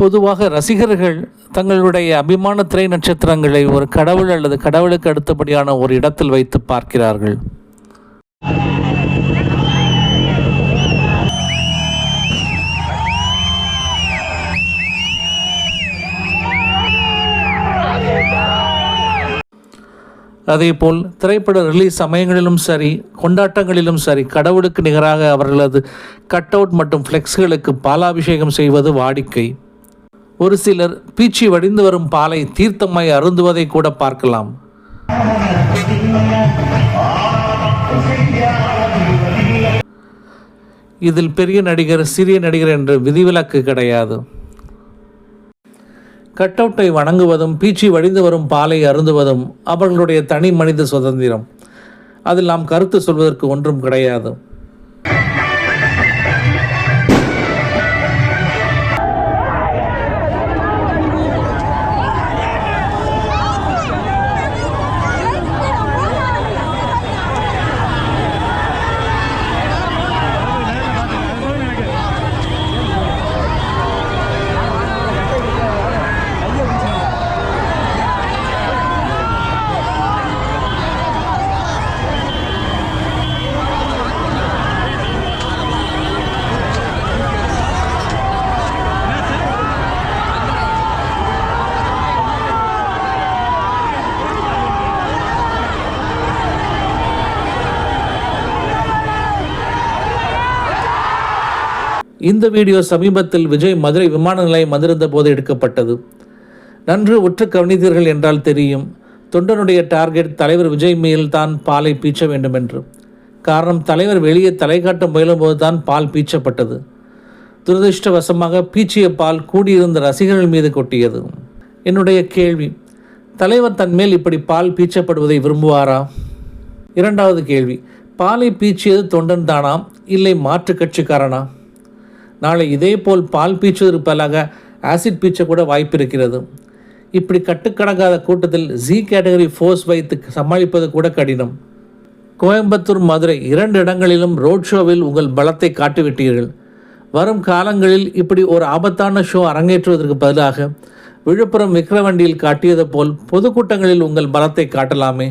பொதுவாக ரசிகர்கள் தங்களுடைய அபிமான திரை நட்சத்திரங்களை ஒரு கடவுள் அல்லது கடவுளுக்கு அடுத்தபடியான ஒரு இடத்தில் வைத்து பார்க்கிறார்கள். அதேபோல் திரைப்பட ரிலீஸ் சமயங்களிலும் சரி கொண்டாட்டங்களிலும் சரி கடவுளுக்கு நிகராக அவர்களது கட் அவுட் மற்றும் ஃப்ளெக்ஸ்களுக்கு பாலாபிஷேகம் செய்வது வாடிக்கை. ஒரு சிலர் பீச்சி வடிந்து வரும் பாலை தீர்த்தமாய் அருந்துவதை கூட பார்க்கலாம். இதில் பெரிய நடிகர் சிறிய நடிகர் என்று விதிவிலக்கு கிடையாது. கட்டவுட்டை வணங்குவதும் பீச்சி வடிந்து வரும் பாலை அருந்துவதும் அவர்களுடைய தனி மனித சுதந்திரம். அதில் நாம் கருத்து சொல்வதற்கு ஒன்றும் கிடையாது. இந்த வீடியோ சமீபத்தில் விஜய் மதுரை விமான நிலையம் வந்திருந்த போது எடுக்கப்பட்டது. நன்று உற்று கவனித்தீர்கள் என்றால் தெரியும். தொண்டனுடைய டார்கெட் தலைவர் விஜய் மேல் தான் பாலை பீச்ச வேண்டும் என்று. காரணம் தலைவர் வெளியே தலை காட்ட முயலும்போது தான் பால் பீச்சப்பட்டது. துரதிருஷ்டவசமாக பீச்சிய பால் கூடியிருந்த ரசிகர்கள் மீது கொட்டியது. என்னுடைய கேள்வி தலைவர் தன் மேல் இப்படி பால் பீச்சப்படுவதை விரும்புவாரா? இரண்டாவது கேள்வி பாலை பீச்சியது தொண்டன் தானா? இல்லை மாற்றுக் கட்சிக்காரனா? நாளை இதே போல் பால் பீச்சு இருப்பதாக ஆசிட் பீச்ச கூட வாய்ப்பு இருக்கிறது இப்படி கட்டுக்கடங்காத கூட்டத்தில் ஜி கேட்டகரி ஃபோர்ஸ் வைத்து சமாளிப்பது கூட கடினம். கோயம்புத்தூர் மதுரை இரண்டு இடங்களிலும் ரோட் ஷோவில் உங்கள் பலத்தை காட்டிவிட்டீர்கள். வரும் காலங்களில் இப்படி ஒரு ஆபத்தான ஷோ அரங்கேற்றுவதற்கு பதிலாக விழுப்புரம் விக்கிரவண்டியில் காட்டியது போல் பொதுக்கூட்டங்களில் உங்கள் பலத்தை காட்டலாமே.